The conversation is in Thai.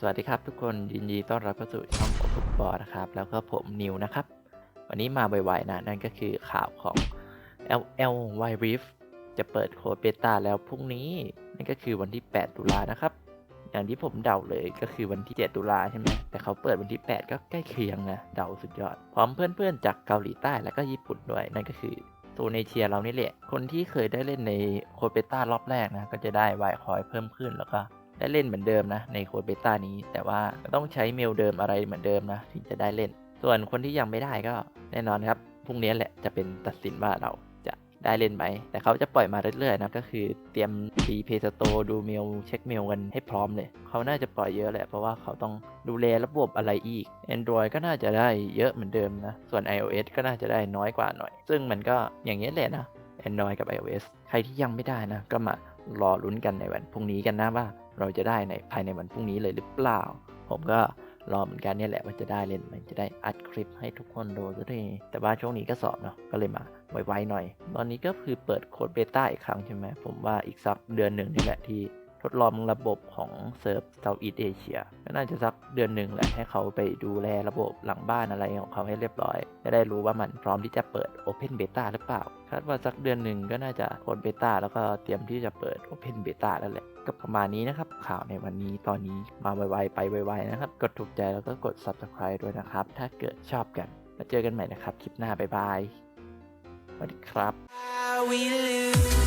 สวัสดีครับทุกคนยินดีต้อนรับเข้าสู่ช่องของฟุตบอลนะครับ แล้วก็ผมนิวนะครับ วันนี้มาบ่อยๆนะนั่นก็คือข่าวของ LL Y Reef จะเปิดโค้ดเบต้าแล้วพรุ่งนี้นั่นก็คือวันที่ 8 ตุลานะครับ อย่างที่ผมเดาเลยก็คือวันที่ 7 ตุลาใช่ไหมแต่เขาเปิดวันที่ 8 ก็ใกล้เคียงนะเดาสุดยอด พร้อมเพื่อนๆจากเกาหลีใต้แล้วก็ญี่ปุ่นด้วย นั่นก็คือโซนเอเชียเรานี่แหละคนที่เคยได้เล่นในโคเบต้ารอบแรกนะก็จะได้ไวคอยเพิ่มขึ้นแล้วก็ ได้เล่นเหมือนเดิมนะในโค้ดเบต้านี้ แต่ว่าต้องใช้เมลเดิมอะไรเหมือนเดิมนะถึงจะได้เล่น ส่วนคนที่ยังไม่ได้ก็แน่นอนครับพรุ่งนี้แหละจะเป็นตัดสินว่าเราจะได้เล่นไหม แต่เขาจะปล่อยมาเรื่อยๆนะก็คือเตรียมดีเพย์สโตดูเมลเช็คเมลกันให้พร้อมเลย เขาน่าจะปล่อยเยอะแหละ เพราะว่าเขาต้องดูแลระบบอะไรอีก Android ก็น่าจะได้เยอะเหมือนเดิมนะ ส่วน iOS ก็น่าจะได้น้อยกว่าหน่อย ซึ่งมันก็อย่างนี้แหละนะ Android กับ iOS ใครที่ยังไม่ได้นะ ก็มา รอลุ้นกันในวันพรุ่งนี้กันนะว่า เราจะได้ในภายในวันพรุ่งนี้เลยหรือเปล่า ผมก็รอเหมือนกันเนี่ยแหละว่าจะได้เล่นมันจะได้อัดคลิปให้ทุกคนดูสักทีแต่ว่าช่วงนี้ก็สอบเนาะก็เลยมาไวๆหน่อย ตอนนี้ก็คือเปิดโค้ดเบต้าอีกครั้งใช่ไหมผมว่าอีกสักเดือนหนึ่งนี่แหละที่ ดลองระบบของเซิร์ฟเซาท์อีสเอเชียก็น่าจะสักเดือนหนึ่งแหละให้เขาไปดูแลระบบหลังบ้านอะไรของเขาให้เรียบร้อย จะได้รู้ว่ามันพร้อมที่จะเปิด Open Beta หรือเปล่า คาดว่าสักเดือนหนึ่งก็น่าจะโค้ดเบต้าแล้วก็เตรียมที่จะเปิด Open Beta แล้วแหละก็ประมาณนี้นะครับ ข่าวในวันนี้ตอนนี้มาไวๆไปไวๆนะครับ กดถูกใจแล้วก็กด Subscribe ด้วยนะครับ ถ้าเกิดชอบกันแล้วเจอกันใหม่นะครับ คลิปหน้าบ๊ายบายสวัสดีครับ How we lose